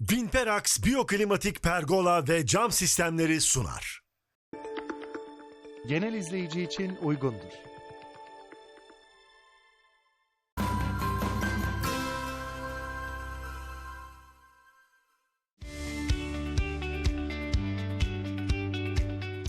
Vinperax Biyoklimatik Pergola ve Cam Sistemleri sunar. genel izleyici için uygundur.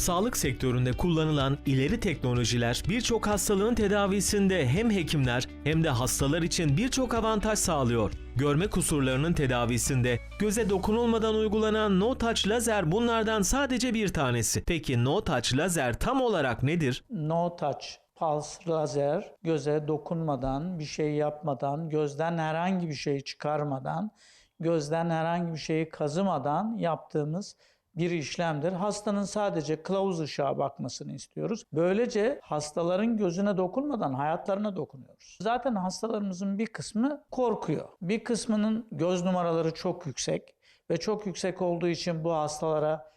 Sağlık sektöründe kullanılan ileri teknolojiler birçok hastalığın tedavisinde hem hekimler hem de hastalar için birçok avantaj sağlıyor. Görme kusurlarının tedavisinde göze dokunulmadan uygulanan No Touch lazer bunlardan sadece bir tanesi. Peki No Touch lazer tam olarak nedir? No touch pulse lazer göze dokunmadan, bir şey yapmadan, gözden herhangi bir şey çıkarmadan, gözden herhangi bir şeyi kazımadan yaptığımız bir işlemdir. Hastanın sadece kılavuz ışığa bakmasını istiyoruz. Böylece hastaların gözüne dokunmadan hayatlarına dokunuyoruz. Zaten hastalarımızın bir kısmı korkuyor. Bir kısmının göz numaraları çok yüksek ve çok yüksek olduğu için bu hastalara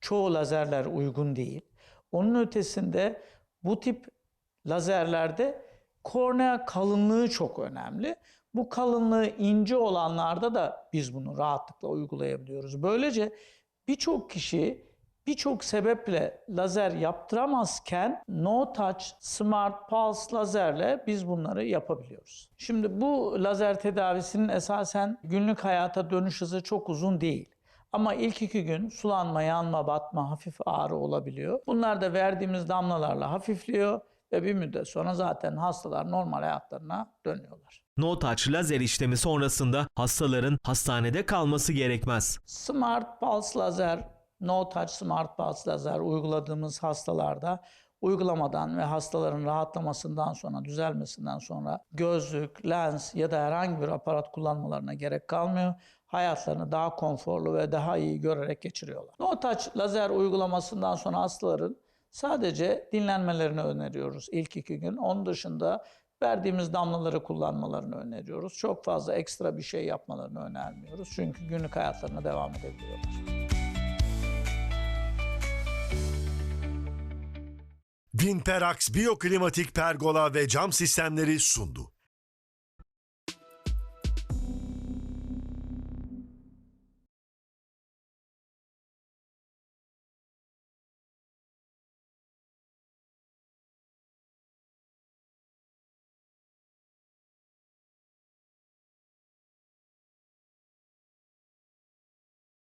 çoğu lazerler uygun değil. Onun ötesinde bu tip lazerlerde kornea kalınlığı çok önemli. Bu kalınlığı ince olanlarda da biz bunu rahatlıkla uygulayabiliyoruz. Böylece birçok kişi birçok sebeple lazer yaptıramazken no touch smart pulse lazerle biz bunları yapabiliyoruz. Şimdi bu lazer tedavisinin esasen günlük hayata dönüş hızı çok uzun değil. Ama ilk iki gün sulanma, yanma, batma, hafif ağrı olabiliyor. Bunlar da verdiğimiz damlalarla hafifliyor ve bir müddet sonra zaten hastalar normal hayatlarına dönüyorlar. No Touch lazer işlemi sonrasında hastaların hastanede kalması gerekmez. Smart Pulse Lazer, No Touch Smart Pulse Lazer uyguladığımız hastalarda uygulamadan ve hastaların rahatlamasından sonra, düzelmesinden sonra gözlük, lens ya da herhangi bir aparat kullanmalarına gerek kalmıyor. Hayatlarını daha konforlu ve daha iyi görerek geçiriyorlar. No Touch lazer uygulamasından sonra hastaların sadece dinlenmelerini öneriyoruz ilk iki gün. Onun dışında verdiğimiz damlaları kullanmalarını öneriyoruz. Çok fazla ekstra bir şey yapmalarını önermiyoruz. Çünkü günlük hayatlarına devam edebiliyorlar. Vinperax Biyoklimatik Pergola ve Cam Sistemleri sundu.